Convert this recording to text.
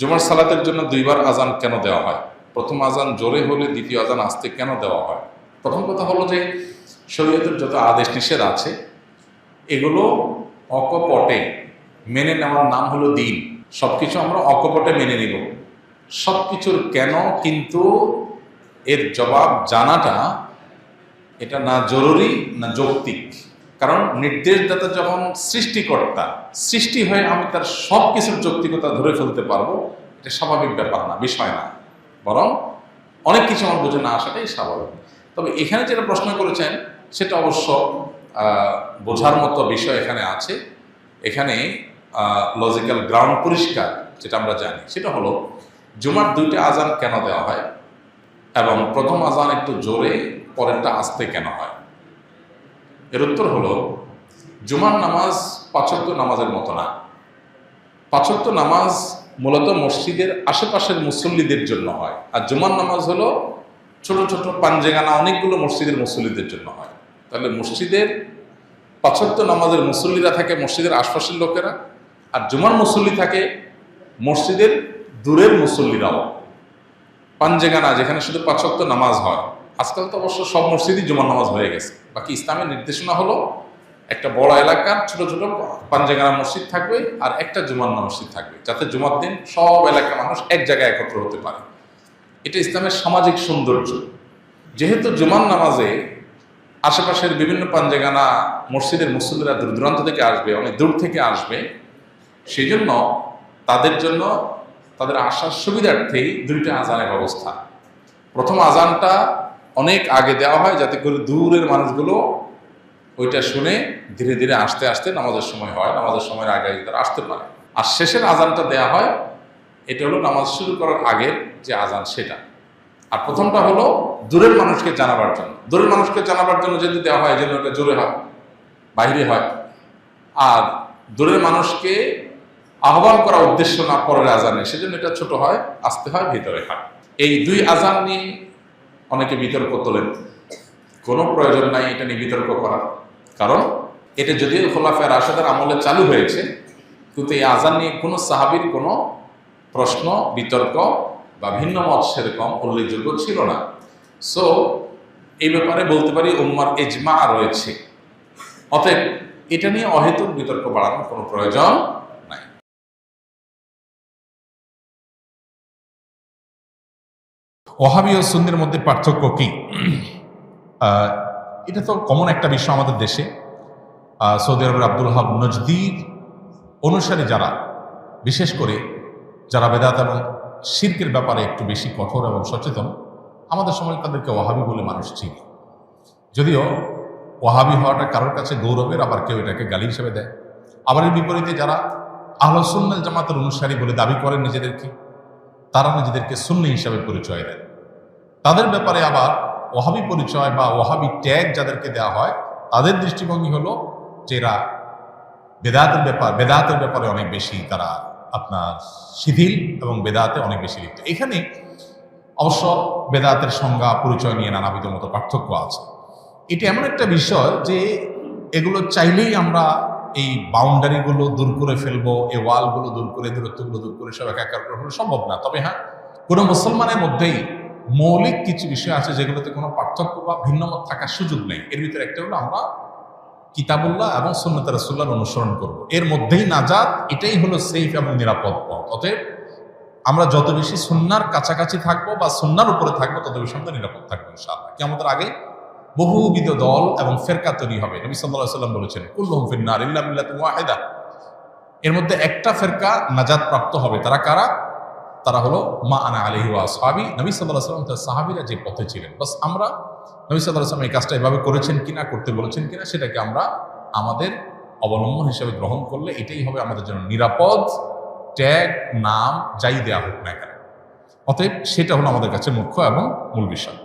জুমার সালাতের জন্য দুইবার আজান কেন দেওয়া হয়? প্রথম আজান জোরে হলে দ্বিতীয় আজান আসতে কেন দেওয়া হয়? প্রথম কথা হলো যে, শরীয়তের যত আদেশ নিষেধ আছে, এগুলো অকপটে মেনে নেওয়ার নাম হলো দিন। সব কিছু আমরা অকপটে মেনে নিব। সব কিছুর কেন কিন্তু এর জবাব জানাটা এটা না জরুরি, না যৌক্তিক। কারণ নির্দেশদাতা যখন সৃষ্টিকর্তা, সৃষ্টি হয়ে আমি তার সব কিছুর যৌক্তিকতা ধরে ফেলতে পারব, এটা স্বাভাবিক ব্যাপার না, বিষয় না। বরং অনেক কিছু আমার বুঝে না আসাটাই স্বাভাবিক। তবে এখানে যেটা প্রশ্ন করেছেন, সেটা অবশ্য বোঝার মতো বিষয় এখানে আছে। এখানে লজিক্যাল গ্রাউন্ড পরিষ্কার, যেটা আমরা জানি। সেটা হলো, জুমার দুইটা আজান কেন দেওয়া হয় এবং প্রথম আজান একটু জোরে, পরেরটা আসতে কেন হয়? এর উত্তর হলো, জুমার নামাজ পাঁচক্ত নামাজের মতো না। পাঁচক্ত নামাজ মূলত মসজিদের আশেপাশের মুসল্লিদের জন্য হয়। আর জুমার নামাজ হলো ছোট ছোট পাঞ্জেগানা অনেকগুলো মসজিদের মুসল্লিদের জন্য হয়। তাহলে মসজিদের পাঁচক্ত নামাজের মুসল্লিরা থাকে মসজিদের আশপাশের লোকেরা, আর জুমার মুসল্লি থাকে মসজিদের দূরের মুসল্লিরাও। পাঞ্জেগানা যেখানে শুধু পাঁচক্ত নামাজ হয়। আজকাল তো অবশ্য সব মসজিদই জুমার নামাজ হয়ে গেছে। বাকি ইসলামের নির্দেশনা হলো একটা বড় এলাকার ছোট ছোট পাঞ্জেগানা মসজিদ থাকবে আর একটা জুমার মসজিদ থাকবে, যাতে জুমার দিন সব এলাকার মানুষ এক জায়গায় একত্র হতে পারে। এটা ইসলামের সামাজিক সৌন্দর্য। যেহেতু জুমার নামাজে আশেপাশের বিভিন্ন পাঞ্জেগানা মসজিদের মুসল্লিরা দূর দূরান্ত থেকে আসবে, অনেক দূর থেকে আসবে, সেই জন্য তাদের জন্য তাদের আসার সুবিধার্থেই দুইটা আজানের ব্যবস্থা। প্রথম আজানটা অনেক আগে দেওয়া হয় যাতে করে দূরের মানুষগুলো ওইটা শুনে ধীরে ধীরে আসতে আসতে নামাজের সময় হয়, নামাজের সময়ের আগে আগে তারা আসতে পারে। আর শেষের আজানটা দেওয়া হয়, এটা হলো নামাজ শুরু করার আগের যে আজান সেটা। আর প্রথমটা হলো দূরের মানুষকে জানাবার জন্য। দূরের মানুষকে জানাবার জন্য যদি দেওয়া হয় যেন ওটা জোরে হয় বাইরে হয়। আর দূরের মানুষকে আহ্বান করা উদ্দেশ্য না পরের আজানে, সেজন্য এটা ছোট হয়, আসতে হয়, ভিতরে হয়। এই দুই আজান নিয়ে অনেকে বিতর্ক তোলেন। কোনো প্রয়োজন নাই এটা নিয়ে বিতর্ক করার কারণ এটা যদিও খোলাফের রাশেদের আমলে চালু হয়েছে কিন্তু এই আজান নিয়ে কোনো সাহাবির কোনো প্রশ্ন, বিতর্ক বা ভিন্ন মত সেরকম উল্লেখযোগ্য ছিল না। সো এই ব্যাপারে বলতে পারি উম্মার এজমা রয়েছে। অতএব এটা নিয়ে অহেতুক বিতর্ক বাড়ানোর কোনো প্রয়োজন ওহাবি ও সুন্নির মধ্যে পার্থক্য কি? এটা তো কমন একটা বিষয় আমাদের দেশে। সৌদি আরবের আব্দুল হাব নজদির অনুসারে যারা, বিশেষ করে যারা বেদাত এবং শির্কের ব্যাপারে একটু বেশি কঠোর এবং সচেতন, আমাদের সময় তাদেরকে ওহাবি বলে মানুষ চিনি। যদিও ওহাবি হওয়াটা কারোর কাছে গৌরবের, আবার কেউ এটাকে গালি হিসেবে দেয়। আবার এর বিপরীতে যারা আহলসুন্নাল জামাতের অনুসারী বলে দাবি করেন নিজেদেরকে, তারা নিজেদেরকে সুন্নি হিসাবে পরিচয় দেন তাদের ব্যাপারে আবার ওহাবি পরিচয় বা ওহাবি ট্যাগ যাদেরকে দেওয়া হয়, তাদের দৃষ্টিভঙ্গি হলো যে এরা বেদাতের ব্যাপার, বেদাতের ব্যাপারে অনেক বেশি তারা আপনার শিথিল এবং বেদাতে অনেক বেশি লিপ্ত। এখানে অবশ্য বেদাতের সংজ্ঞা, পরিচয় নিয়ে নানাবিধ মতো পার্থক্য আছে। এটা এমন একটা বিষয় যে এগুলো চাইলেই আমরা এই বাউন্ডারিগুলো দূর করে ফেলব, এই ওয়ালগুলো দূর করে, দূরত্বগুলো দূর করে সব একাকার করে সম্ভব না। তবে হ্যাঁ কোনো মুসলমানের মধ্যেই মৌলিক কিছু বিষয় আছে যেগুলোতে কোনো পার্থক্য বা ভিন্নমত থাকার সুযোগ নেই। এর ভিতরে একটা হলো আমরা কিতাবুল্লাহ এবং সুন্নত রাসুল্লাহর অনুসরণ করব। এর মধ্যেই নাজাত, এটাই হলো সেফ এবং নিরাপদ পথ। অতএব আমরা যত বেশি সুন্নার কাছাকাছি থাকব বা সুন্নার উপরে থাকব, তত বেশি আমরা নিরাপদ থাকব কি আমাদের আগে বহুবিধ দল এবং ফেরকা তৈরি হবে। নবী সাল্লাহ সাল্লাম বলেছেন কুল্লুম ফিন্নার ইল্লা মিল্লাতুন ওয়াহিদা। এর মধ্যে একটা ফেরকা নাজাদ প্রাপ্ত হবে। তারা কারা? তারা হলো মা আনা আলহি ওয়া সাহাবি নবী সাল্লাহ সাল্লাম তার সাহাবিরা যে পথে ছিলেন। বাস আমরা নবী সাল্লাহ সাল্লাম এই কাজটা এভাবে করেছেন কিনা, করতে বলেছেন কিনা, সেটাকে আমরা আমাদের অবলম্বন হিসেবে গ্রহণ করলে এটাই হবে আমাদের জন্য নিরাপদ। ট্যাগ, নাম, যাই দেয়া হোক না কেন। অতএব সেটা হলো আমাদের কাছে মুখ্য এবং মূল বিষয়।